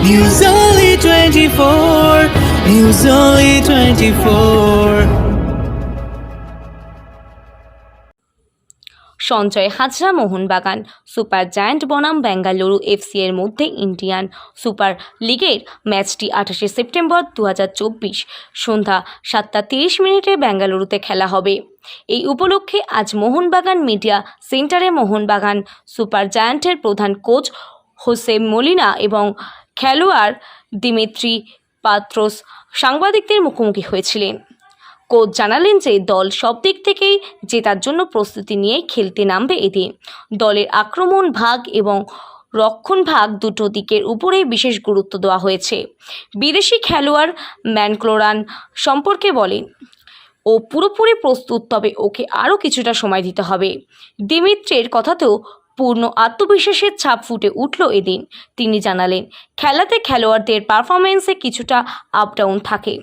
News Only 24. News Only 24. Sanjay Hazra Mohun Bagan super giant বনাম, Bengaluru FC এর মধ্যে Indian super লিগের ম্যাচটি আঠাশে সেপ্টেম্বর দু হাজার চব্বিশ সন্ধ্যা সাতটা তিরিশ মিনিটে বেঙ্গালুরুতে খেলা হবে এই উপলক্ষে আজ মোহনবাগান মিডিয়া সেন্টারে মোহনবাগান সুপার জায়ান্টের প্রধান কোচ হোসে মলিনা এবং খেলোয়াড় দিমিত্রি পাত্রস সাংবাদিকদের মুখোমুখি হয়েছিলেন। কোচ জানালেন যে দল সব দিক থেকেই জেতার জন্য প্রস্তুতি নিয়ে খেলতে নামবে এদিন। দলের আক্রমণ ভাগ এবং রক্ষণ ভাগ দুটো দিকের উপরেই বিশেষ গুরুত্ব দেওয়া হয়েছে। বিদেশি খেলোয়াড় ম্যানক্লোরান সম্পর্কে বলেন, ও পুরোপুরি প্রস্তুত, তবে ওকে আরও কিছুটা সময় দিতে হবে। দিমিত্রের কথাতেও পূর্ণ আত্মবিশ্বাসের ছাপ ফুটে উঠল এদিন তিনি জানালেন খেলাতে খেলোয়াড়দের পারফরমেন্সে কিছুটা আপ ডাউন থাকে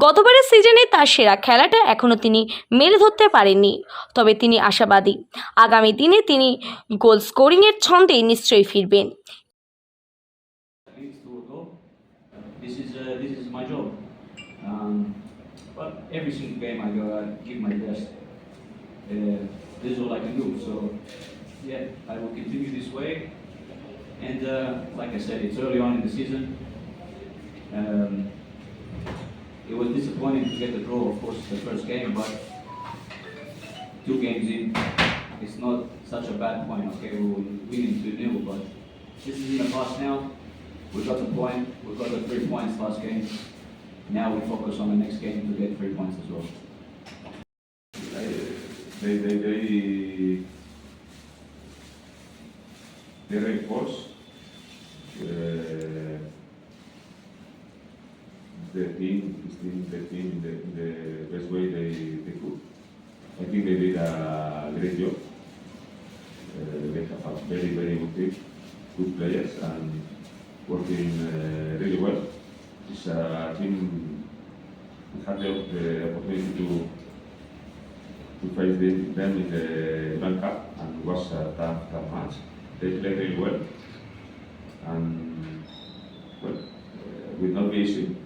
গতবারের সিজনে তার সেরা খেলাটা এখনও তিনি মেরে ধরতে পারেননি তবে তিনি আশাবাদী আগামী দিনে তিনি গোল স্কোরিংয়ের ছন্দে নিশ্চয়ই ফিরবেন uh. Um, every single game I go, I give my best. Uh, this is all I can do. So yeah, I will continue this way. And uh, like I said, it's early on in the season. Um, it was disappointing to get the draw, of course, the first game, but two games in, it's not such a bad point. Okay, we will win 2 0, but this is in the past now. We got the point, we got the three points last game. Now we focus on the next game to get three points as well. they, they, they, they reinforce uh, the team, this team, the team in the, in the best way they, they could. I think they did a great job. Uh, they have a very, very good team, good players, and working uh, really well. It's a team we had the, the opportunity to to face them, in the Bank Cup and it was a tough, tough match. They played really well and well, uh, will not be easy,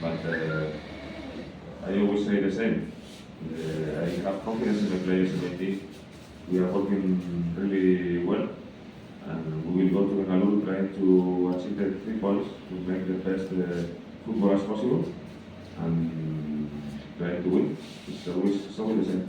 but uh, I always say the same. Uh, I have confidence in the players in the team. We are working really well and we will go to Bengaluru trying to achieve the three points to make the best uh, football as possible and trying to win. It's always, it's always the same.